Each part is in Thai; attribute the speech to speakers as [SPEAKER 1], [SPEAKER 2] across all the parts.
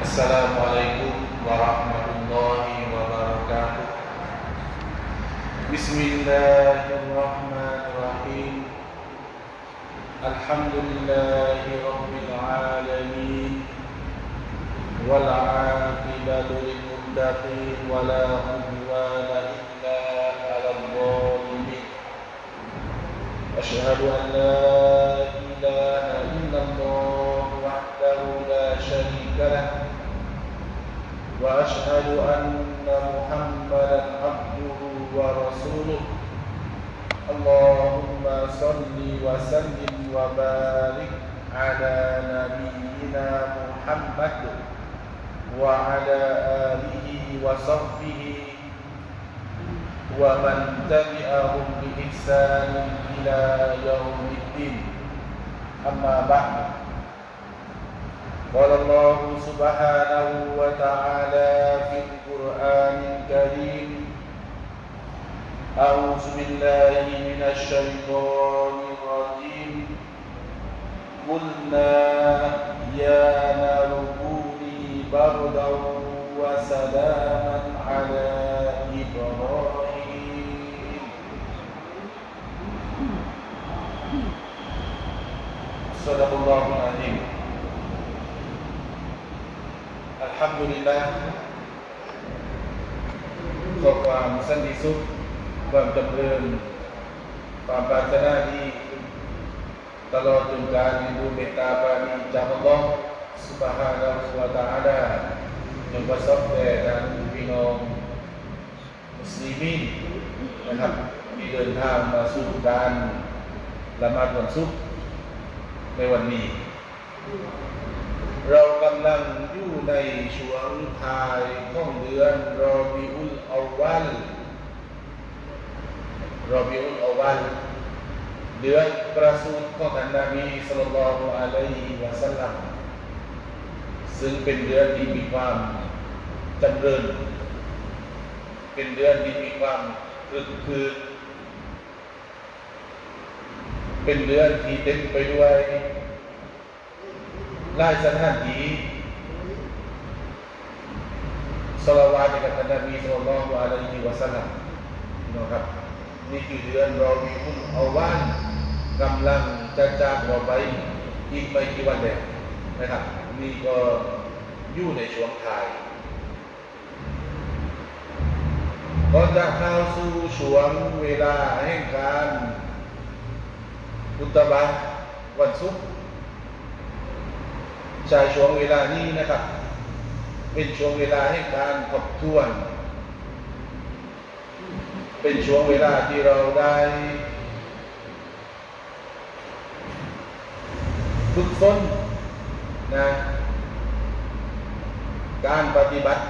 [SPEAKER 1] السلام عليكم ورحمة الله وبركاته. بسم الله الرحمن الرحيم. الحمد لله رب العالمين والعاقبة للمتقين ولا عدوان إلا على الظالمين. أشهد أن لا إله إلا الله وحده لا شريك له وأشهد أن محمدا عبده ورسوله. اللهم صل وسلم وبارك على نبينا محمد وعلى آله وصحبه ومن تبعهم بإحسان إلى يوم الدين. أما بعد. قال الله سبحانه وتعالى في القرآن الكريم أعوذ بالله من الشيطان الرجيم. قلنا يا نار كوني بردا وسلاما على إبراهيم. صدق الله العظيم. الحمد لله ขอความสันติสุขความจำเริญความปรารถนาดีตลอดจนการมีบุญเมตตาปราณีจากอัลลอฮ์สุบฮานะฮูวะตะอาลาจงประสบแด่ท่านพี่น้องมุสลิมีนนะครับที่เดินทางมาสู่การละหมาดวันศุกร์ในวันนี้ เรากำลังอยู่ ในช่วงท้ายของเดือนรอบิอุลอาวัลรอบิอุลอาวัลเดือนประสูติของท่านนบีสุลต่านอะลัยฮิวะสัลลัมซึ่งเป็นเดือนที่มีความจำเริญ เป็นเดือนที่มีความคึกคืนเป็นเดือนที่เต็มไปด้วยลายสถานที่ สลาวาตกับท่านนบีสุลต่านละอะลัยฮิวะสัลลัมนะครับนี่คือเดือนรอมีอุลอาวันกำลังจะจากเราไปอีกไม่กี่วันแล้วนะครับนี่ก็อยู่ในช่วงท้ายก่อนจะเข้าสู่ช่วงเวลาแห่งการอุตบะวันศุกร์ใช้ช่วงเวลานี้นะครับ เป็นช่วงเวลาแห่งการทบทวน เป็นช่วงเวลาที่เราได้ฝึกฝนนะการปฏิบัติ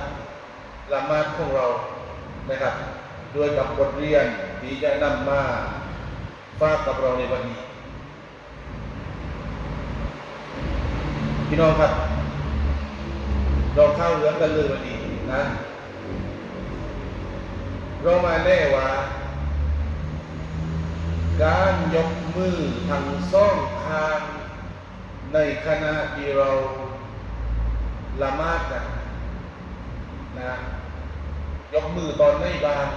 [SPEAKER 1] ละมาดของเรานะครับ ด้วยกับบทเรียนที่จะนำมาฝากกับเราในวันนี้ พี่น้องครับ เราเข้าเรื่องกันเลยวันนี้นะเรามาแน่ว่า การยกมือทางซ่องทางในขณะที่เราละมาดนะนะยกมือตอนในบาน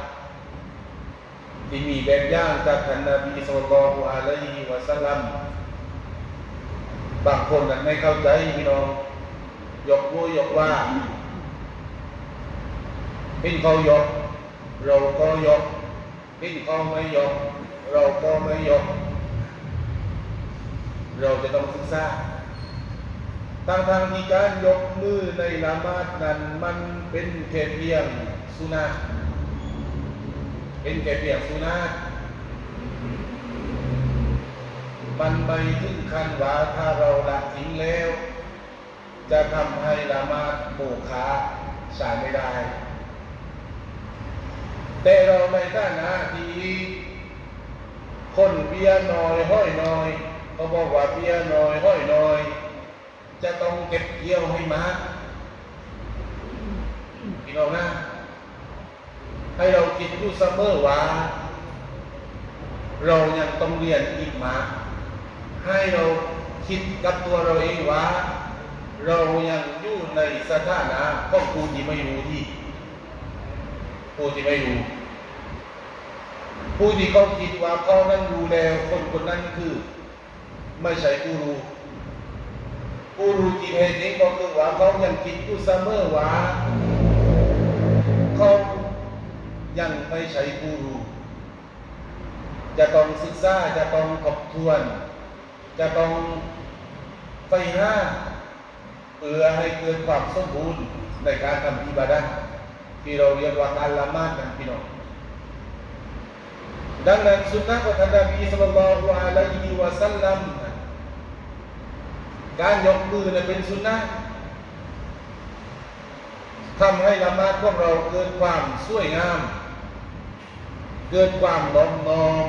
[SPEAKER 1] ที่มีแบบย่างจากท่านนบีสุลต่านอะลัยฮิวะสัลลัมบางคนนั้นไม่เข้าใจพี่น้อง ยกมือยกว่าเป็นเขายก เราก็ยกเป็นเขาไม่ยก เราก็ไม่ยก เราจะต้องศึกษาทางทางที่การยกมือในละมาดนั้นมันเป็นแค่เพียงสุนาเป็นแค่เพียงสุนามันไปถึงขั้นว่าถ้าเราละทิ้งแล้ว จะทำให้ละมาดโมฆะสายไม่ได้ แต่เราในฐานะที่คนเบียน้อยห้อยน้อยเขาบอกว่าเบียน้อยห้อยน้อย จะต้องเก็บเกี่ยวให้มากพี่น้องนะให้เราคิดอยู่เสมอว่า เรายังต้องเรียนอีกมากให้เราคิดกับตัวเราเองว่า เรายังอยู่ในสถานะของผู้ที่ไม่รู้ที่ผู้ที่ไม่รู้ผู้ที่เขาคิดว่าเขานั้นรู้แล้วคนคนนั้นคือ ไม่ใช่ผู้รู้ผู้รู้ที่แท้จริงก็คือว่าเขายังคิดอยู่เสมอว่าเขายังไม่ใช่ผู้รู้จะต้องศึกษาจะต้องทบทวน จะต้องไฟห้า พื่อให้เกิดความสมบูรณ์ในการทำอิบาดะที่เราเรียกว่าการละมาดกันพี่น้องดังนั้นสุนนะของท่านนบีสุลต่านละฮ์อะลัยฮิวะสัลลัมการยกมือเนี่ยเป็นสุนนะทำให้ละมาดของเราเกิดความสวยงาม เกิดความน้อมน้อม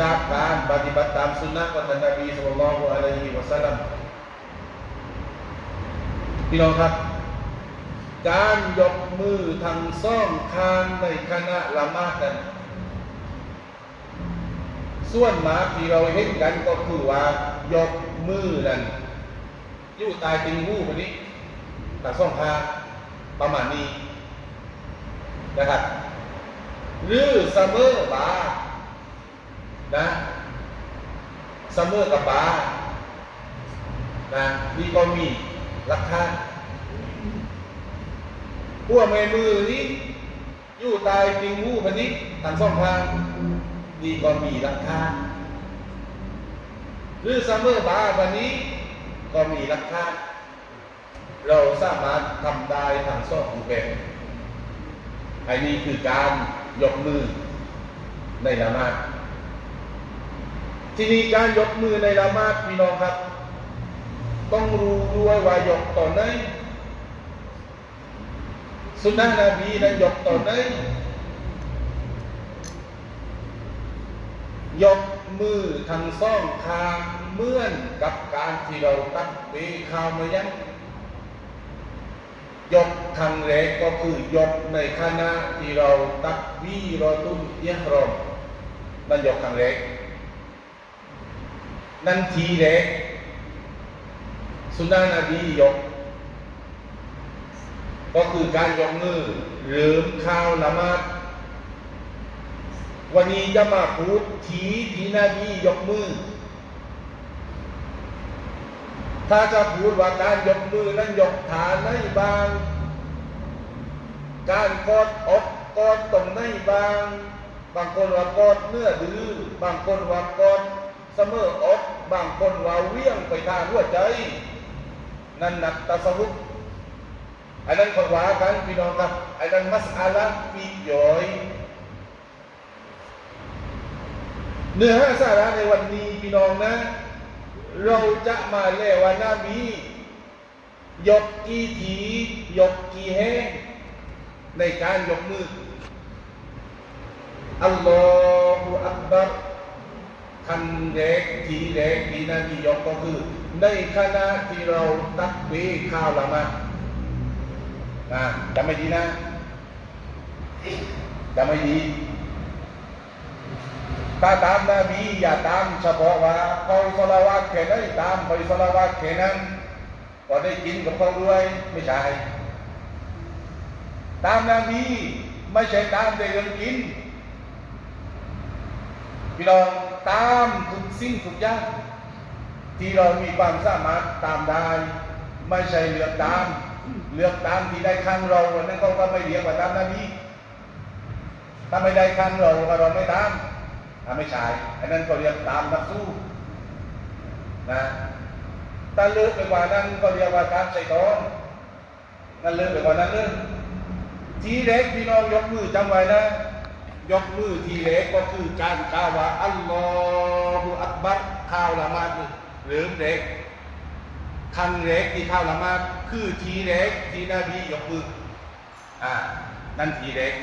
[SPEAKER 1] จากการปฏิบัติตามสุนนะของท่านนบีสุลต่านละฮ์อะลัยฮิวะสัลลัมพี่น้องครับ การยกมือทางซ่องคางในคณะละมาดนั้นส่วนมากที่เราเห็นกันก็คือว่ายกมือนั้นอยู่ตายติงหูแบบนี้ทางซ่องคางประมาณนี้นะครับหรือเสมอบา นะเสมเมอร์กับบานะนี่ก็มีราคาพวกเมมือนี้อยู่ตายปิงหูพันนี้ทางซ่องทางนี่ก็มีราคาหรือซัมเมอร์บาร์วันนี้ก็มีราคาเราสามารถทำได้ทางซ่องรูปแบบอันนี้คือการยกมือในละมาด ทีนี้การยกมือในละหมาดพี่น้องครับ ต้องรู้ด้วยว่ายกต่อนไหนสุนนะนบีนั้นยกต่อไหนยกมือทางซ่องคางเหมือนกับการที่เราตั้งเบข้าวมายังยกครั้งแรกก็คือยกในขณะที่เราตักวีรอตุนยะรอมนั่นยกครั้งแรก นั่นทีแรกสุนนะนบียก ก็คือการยกมือหรือข้าวละมาดวันนี้จะมาพูดทีทีนาบียกมือ ถ้าจะพูดว่าการยกมือนั้นยกฐานในบาง การกอดอกกอดตรงในบาง บางคนว่ากอดเนื้อดื้อบางคนว่ากอดเสมออก บางคนว่าเวี่ยงไปทางหัวใจ นั่นนักตะสวุกอันนั้นคนว่ากันพี่น้องครับอันนั้นมัสอาละปีกย่อย เนื้อหาสาระในวันนี้พี่น้องนะ เราจะมาเล่วานาบียกกี่ทียกกี่แห่งในการยกมืออัลลอฮฺอักบัร คันแรกทีแรกที่นาบียกก็คือ ในขณะที่เราตักเบข้าวละมาดนะจำไม่ดีนะจำไม่ดีถ้าตามนาบีอย่าตามเฉพาะว่าเขาสละวัดแค่นั้นตามไปสละวัดแค่นั้นก็ได้กินกับเขาด้วยไม่ใช่ตามนาบีไม่ใช่ตามแต่เรื่องกิน พี่น้องตามทุกสิ่งทุกอย่างที่เรามีความสามารถตามได้ ไม่ใช่เลือกตาม เลือกตามที่ได้ข้างเราวันนั้นเขาก็ไม่เรียกว่าตามนาบีถ้าไม่ได้ข้างเราก็เราไม่ตามถ้าไม่ใช่อันนั้นก็เรียกตามนักสู้นะถ้าเลือกไปกว่านั้นก็เรียกว่าการใส่ตอนนั่นเลือกไปกว่านั้นเลยทีเล็กพี่น้องยกมือจำไว้นะ ยกมือทีเล็กก็คือการกล่าวว่าอัลลอฮฺอักบัรข้าวละมาดหรือเด็กครั้งแรกที่ข้าวละมาดคือทีแรกที่นบียกมืออ่านั่นทีแรก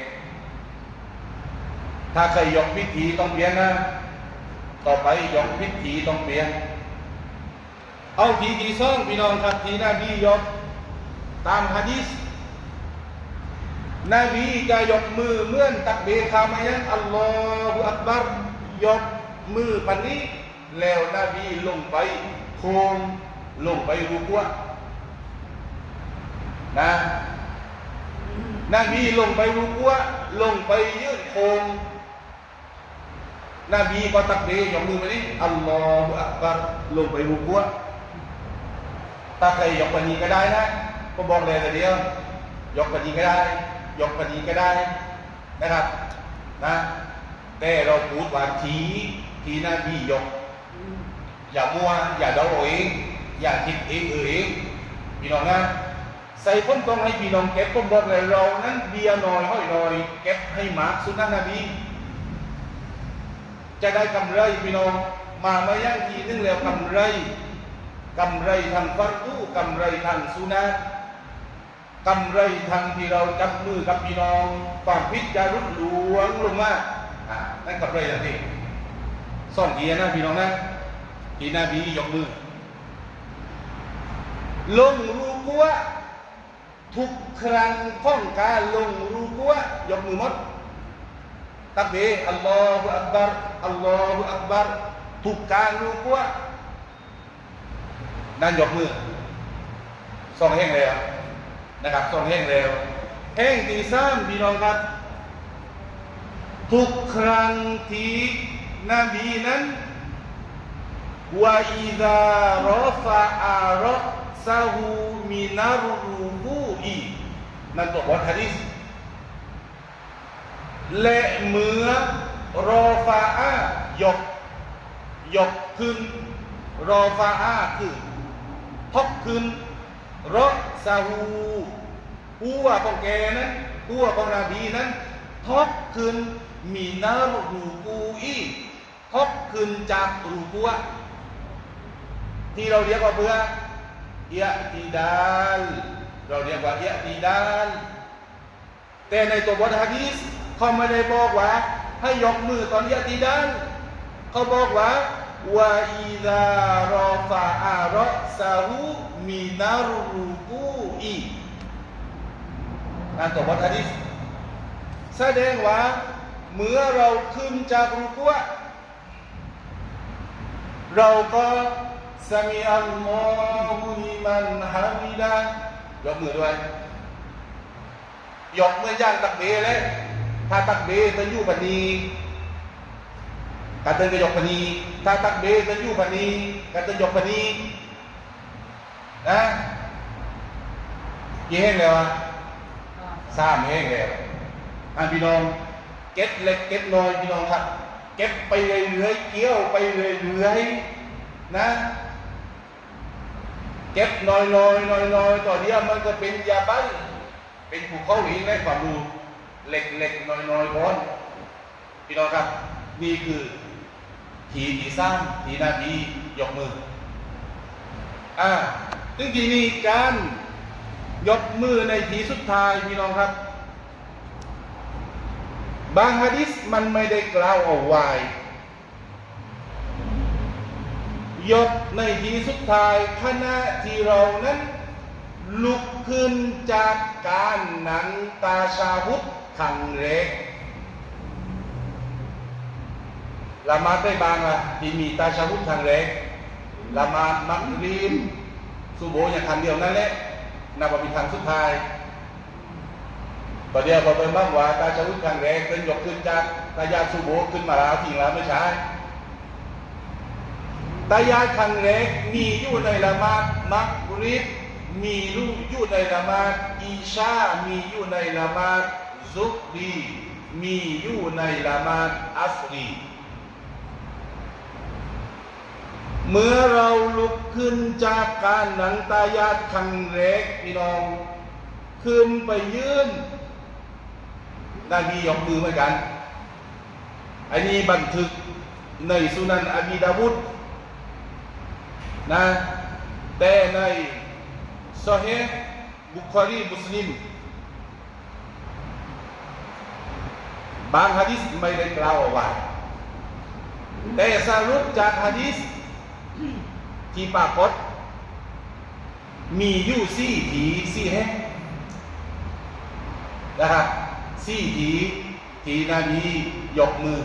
[SPEAKER 1] ถ้าใครยกพิธีต้องเปลี่ยนนะ ต่อไปยกพิธีต้องเปลี่ยน เอาทีที่สองพี่น้องครับทีนบียกตามฮะดิษ นบีจะยกมือเมื่อนตักเบคามายันอัลลอฮฺอักบัรยกมือปันนี้ แล้วนบีลงไปโค้งลงไปรูกัวนะนบีลงไปรูกัวลงไปยืดโค้งนบีก็ตักเบยกมือไปนี่อัลลอฮฺอักบัรลงไปรูกวถ้าใครยกปนีก็ได้นะก็บอกเลยแต่เดียวยกปนีก็ได้ ยกปนีก็ได้นะครับนะแต่เราพูดว่าทีทีนบียก อย่ามัวอย่าเดาเอเองอย่าคิดเองเออเองพี่น้องนะใส่พ้นต้องให้พี่น้องเก็บพ้นบอกเลยเรานั้นเบียร์หน่อยห้อยหน่อยเก็บให้มากสุนัขนบีจะได้กำไรพี่น้องมามาย่างทีนึงแล้วกำไรกำไรทางฟัรดูกำไรทางสุนัข กำไรทางที่เราจับมือกับพี่น้องความพิจารุดหลวงลงมาอ่านั่นกำไรทันทีสองเกียร์นะพี่น้องนะที่นบียกมือ ลงรูกัวทุกครั้งของการลงรูกัวยกมือหมดตักเบอัลลอฮฺอักบัรอัลลอฮฺอักบัรทุกการรูกัวนั่นยกมือสองแห้งแล้ว นะครับต้องแห้งเร็ว แห้งที่สามพี่น้องครับ ทุกครั้งที่นบีนั้นว่าอิดารอฟะอารอซาหูมินารูบูอีนั่นบอกว่าฮะดิษและเมื่อรอฟาอายก ยกขึ้น รอฟาอาคือทบขึ้นรอซาหู หัวของแกนั้นหัวของนบีนั้นทบขึ้นมีนารูกูอีทบขึ้นจากรูกัวที่เราเรียกว่าเพื่อเอียติดาลเราเรียกว่าเอียติดาลแต่ในตัวบทฮะดีษเขาไม่ได้บอกว่า ให้ยกมือตอนเอียติดาลเขาบอกว่าวาอิดารอฟาอารอซาหูมินารูกูอี นั่นตัวบทฮะดีษแสดงว่าเมื่อเราขึ้นจากรูกัวเราก็สมิอัลลอฮุลิมันฮามิดะยกมือด้วยยกมือย่างตักเบเลยถ้าตักเบจะอยู่ปนีการเดินจะยกปนีถ้าตักเบจะอยู่ปนีการเดินยกปนีนะกี่แห้งแล้วะ สามแห้งแล้วอ่พี่น้องเก็บเล็กเก็บน้อยพี่น้องครับ เก็บไปเรื่อยๆเกี่ยวไปเรื่อยๆนะเก็บน้อยๆน้อยๆต่อเดียวมันก็เป็นยาบ้าเป็นภูเขาหินและความรู้เล็กๆน้อยๆก้อนพี่น้องครับนี่คือทีที่สร้างทีนาทียกมืออ่าซึ่งทีนี้การ ยกมือในทีสุดท้ายพี่น้องครับ บางฮะดิษมันไม่ได้กล่าวเอาไว้ยกในทีสุดท้ายขณะที่เรานั้น ลุกขึ้นจากการนังตาชาหุดขังเล็กละมาได้บางละที่มีตาชาหุดขังเล็กละมามักรีมสุโบอย่างคำเดียวนั่นแหละ นับว่าเป็นครั้งสุดท้ายตอนเดียวพอเป็นบ้างว่าตาชาหุดขังเล็กเป็นยกขึ้นจากตายาสุโบขึ้นมาแล้วทิ้งแล้วไม่ใช่ตายายครั้งแรกมีอยู่ในละมาดมักริบมีอยู่ในละมาดอีชา มีอยู่ในละมาดซุกรีมีอยู่ในละมาดอัสรี เมื่อเราลุกขึ้นจากการหนังตายาตครั้งแรกพี่น้องขึ้นไปยืนนาบียกมือเหมือนกัน อันนี้บันทึกในสุนันอบีดาวุดนะแต่ในซอฮีบุคอรีมุสลิม บางฮะดิษไม่ได้กล่าวเอาไว้แต่สรุปจากฮะดิษ ที่ปรากฏมีอยู่สี่ทีสี่แห่งนะครับสี่ทีที่นาบียกมือ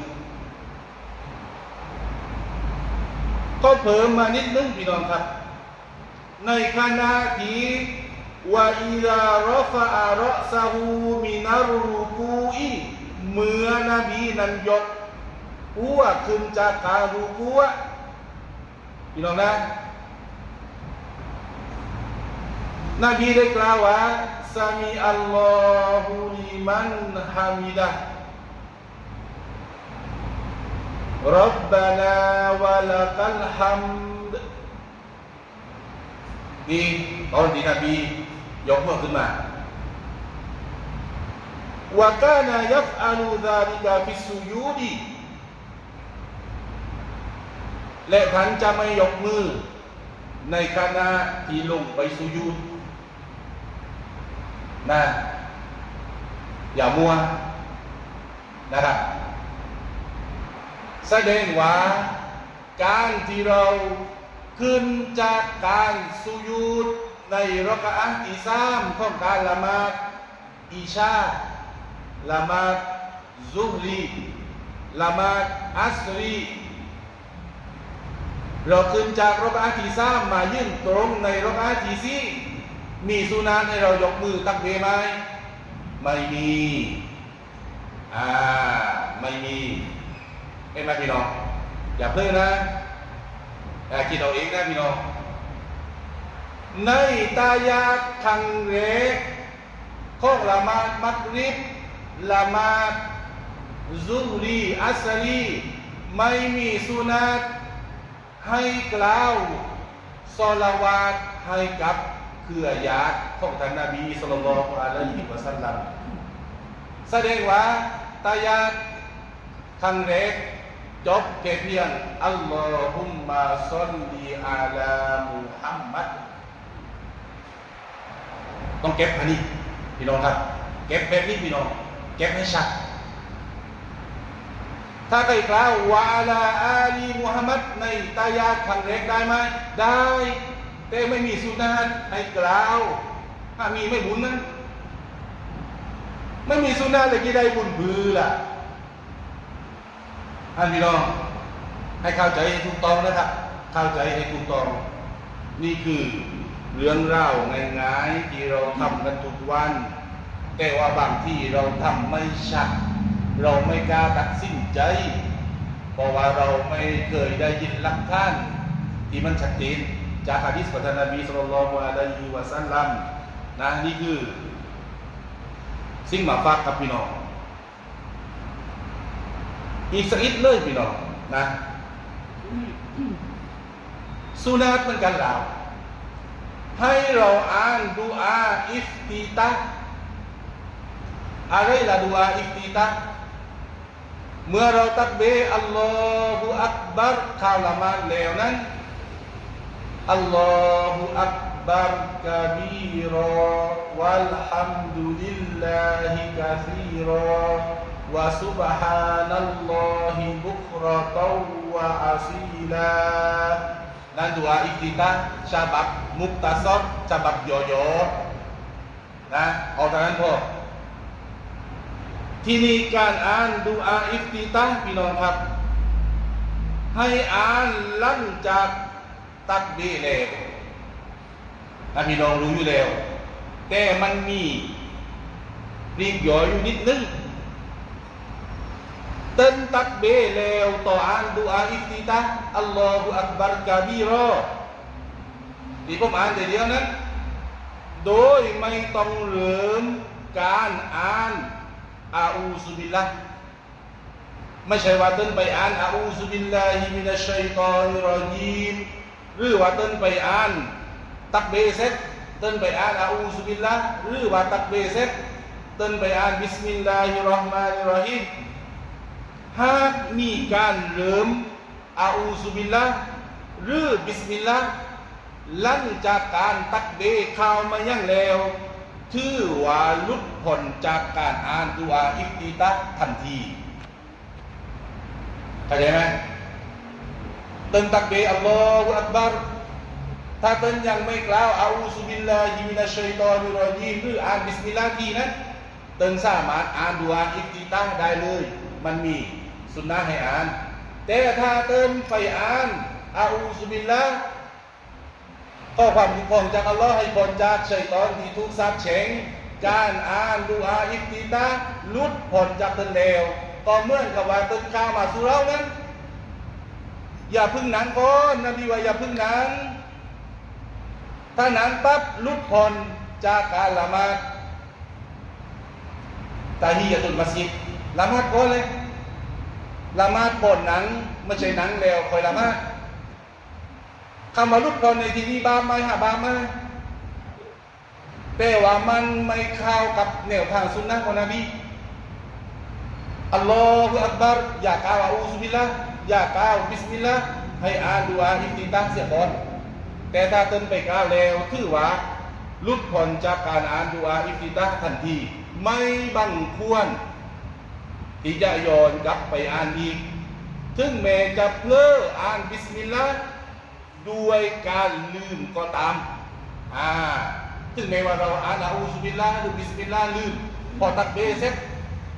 [SPEAKER 1] ก็เพิ่มมานิดนึงพี่น้องครับ ในขณะที่วาอิดารฟะอารซาหูมินารูกูอีเมื่อนบีนั้นยกหัวขึ้นจากการูกูอะ พี่น้องนะนบีได้กล่าวว่าซามีอัลลอฮุลิมันฮามิดะรับบานาวะลักัลฮัมดนี่ตอนที่นบียกมือขึ้นมาวะกานายัฟอาลูซาลิกาฟิสซุยูดี และท่านจะไม่ยกมือ ในขณะที่ลงไปสุยูดนะอย่ามัวนะครับแสดงว่าการที่เราขึ้นจากการสุยูดในรักอะห์ที่สามของการละหมาดอิชาละหมาดซุฮรีละหมาดอัสรี เราขึ้นจากรกอะห์ที่สามมายื่นตรงในรกอะห์ที่สี่มีสุนานให้เรายกมือตักเบไหมไม่มีอ่าไม่มีเห็มพี่น้องอย่าเพิ่งนะอย่คิดเอาเองนะพี่น้องในตายาตครั้งแรกขอละมาดมักริบละมาดซุรีอัสรีไม่มีสุนัต ให้กล่าวซอลาวาตให้กับเครือญาติของท่านนบีสุลต่านละอะลัยฮิวะสัลลัมแสดงว่าตายาตครั้งแรกจบแค่เพียงอัลลอฮุมมาซอลลีอาลามุฮัมมัดต้องเก็บอันนี้พี่น้องครับ เก็บแบบนี้พี่น้อง เก็บให้ชัด ถ้าใครกล่าววาลาอาลีมุฮัมมัดในตายาตครั้งแรกได้ไหมได้ แต่ไม่มีสุนัตให้กล่าวถ้ามีไม่บุญนะไม่มีสุนัตเลยกี่ได้บุญบือล่ะอันพี่น้องให้เข้าใจให้ถูกต้องนะครับ เข้าใจให้ถูกต้อง นี่คือเรื่องเล่าง่ายๆที่เราทำกันทุกวัน แต่ว่าบางที่เราทำไม่ชัด เราไม่กล้าตัดสินใจ เพราะว่าเราไม่เคยได้ยินหลักฐานที่มันชัดเจนจากฮะดิษของท่านนบีสุลต่านละอะลัยฮิวะสัลลัมนะนี่คือ สิ่งมาฝากกับพี่น้อง อีกสักนิดเลยพี่น้องนะสุนัตเหมือนกันแล้วให้เราอ่านดูอาอิฟติตะอะไรล่ะดูอาอิฟติตะ เมื่อเราตักเบอัลลอฮฺอักบัรข่าวละหมาดแล้วนั้นอัลลอฮฺอักบัรกะบีรอวัลฮัมดุลิลลาฮิกะซีรอวะซุบฮานัลลอฮิบุครตวะอาซีลานั่นดูอาอิฟติตะฉบับมุกตาซอดฉบับย่อๆนะเอาเท่านั้นพอ ที่นี่การอ่านดูอาอิฟติตะพี่น้องครับ ให้อ่านหลังจากตักบีแล้วนะพี่น้องรู้อยู่แล้ว แต่มันมีรีบย่ออยู่นิดนึงเต้นตักเบแล้วต่ออ่านดูอาอิฟติตะอัลลอฮฺอักบัรกาบีรอที่ผมอ่านแต่เดียวนั้น โดยไม่ต้องเริ่มการอ่าน อาอูซุบิลละไม่ใช่ว่าต้นไปอ่านอาอูซุบิลลาฮิมินัชชัยตอนรรจีมหรือว่าต้นไปอ่านตักเบเซตต้นไปอ่านอาอูซุบิลละหรือว่าตักเบเซตต้นไปอ่านบิสมิลลาฮิรเราะห์มานิรเราะฮีมหากมีการเริ่มอาอูซุบิลละหรือบิสมิลลาหลังจากการตักเบข่าวมายังแล้ว ถือว่าลุดพ้นจากการอ่านดูอาอิฟติตะทันทีเข้าใจไหมเตินตักเบอัลลอฮฺอักบัรถ้าเตินยังไม่กล่าวอาอูซุบิลลาฮิมินัชชัยตอนิรรจีหรืออ่านบิสมิลลาห์ทีนั้นเตินสามารถอ่านดูอาอิฟติตะได้เลย มันมีสุนนะให้อ่าน แต่ถ้าเติมไปอ่านอาอูซุบิลละ ข้อความคุ้มครองจากอัลลอฮ์ให้พ้นจากชัยตอนที่ถูกสาปแช่งการอ่านดูอาอิฟติตาลุดพ้นจากตนเลวก็เมื่อนกับว่าตนข้าวมาสู่เรานั้น อย่าพึ่งนั้นก่อนนบีว่าอย่าพึ่งนั้น ถ้านั้นปั๊บลุดพ้นจากการละหมาดตาฮียะตุลมัสยิดละหมาดก่อนเลยละหมาดก่อนหนังไม่ใช่หนังแล้วคอยละหมาด คำว่าลุดพ้นในที่นี้บาปไหมหาบาปไหมแต่ว่ามันไม่เข้ากับแนวทางสุนนะของนบีอัลลอฮฺอักบารอย่ากล่าวอูซุบิลละอย่ากล่าวบิสมิลลาห์ให้อ่านดูอาอิฟติตาเสียก่อนแต่ถ้าเติมไปกล่าวแล้วถือว่าลุดพ้นจากการอ่านดูอาอิฟติตาทันที ไม่บังควรที่จะย้อนกลับไปอ่านอีกถึงแม้จะเพลออ่านบิสมิลลาห์ ด้วยการลืมก็ตามอ่าถึงแม้ว่าเราอ่านอาอูซุบิลลาหรือบิสมิลลาลืมพอตักเบเสร็จ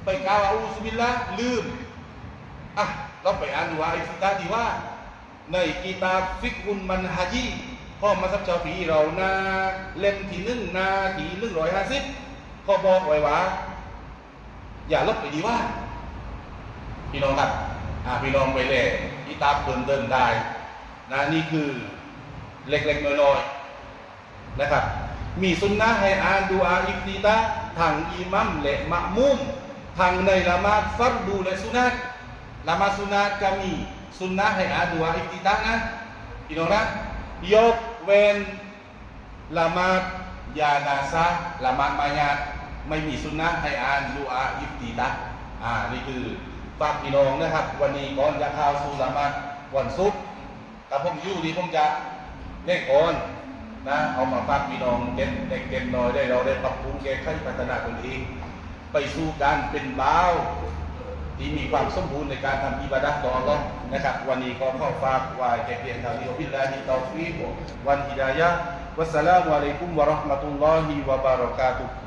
[SPEAKER 1] ไปกล่าวอาอูซุบิลลาลืมอะเราไปอ่านดูอาอิฟติตาดีว่า ในกีตาฟิกุนมันฮาจีพ่อมาซับชาฟีเรานาเล่มที่หนึ่งนาที่หนึ่งร้อยห้าสิบก็บอกไว้ว่า อย่าลบไปดีว่า พี่น้องครับอ่าพี่น้องไปเลยกีตาเดินเดินได้ นะนี่คือเล็กๆน้อยๆนะครับ มีสุนนะให้อ่านดูอาอิฟติตาทางอิมัมและมะมุมทางในละมาดฟัรดูและสุนัตละมาสุนัตก็มีสุนนะให้อ่านดูอาอิฟติตานะพี่น้องนะยกเว้นละมาดยานาซาละมาดมายาตไม่มีสุนนะให้อ่านดูอาอิฟติตาอ่านี่คือฝากพี่น้องนะครับ วันนี้ก่อนจะเข้าสู่ละมาดวันศุกร์ แต่ผมอยู่ดีผมจะเล่นก่อนนะเอามาฝากพี่น้องเก็บเด็กเก็บน้อยได้เราได้ปรับปรุงแก้ไขพัฒนาตนเองไปสู่การเป็นบ่าวที่มีความสมบูรณ์ในการทำอิบาดะห์ต่ออัลลอฮ์นะครับ วันนี้ก็ขอฝากไว้แค่เพียงเท่านี้บิลลาฮิตอฟิกวันฮิดายะวัสสลามุอะลัยกุมวะเราะห์มะตุลลอฮิวะบารอกาตุฮ์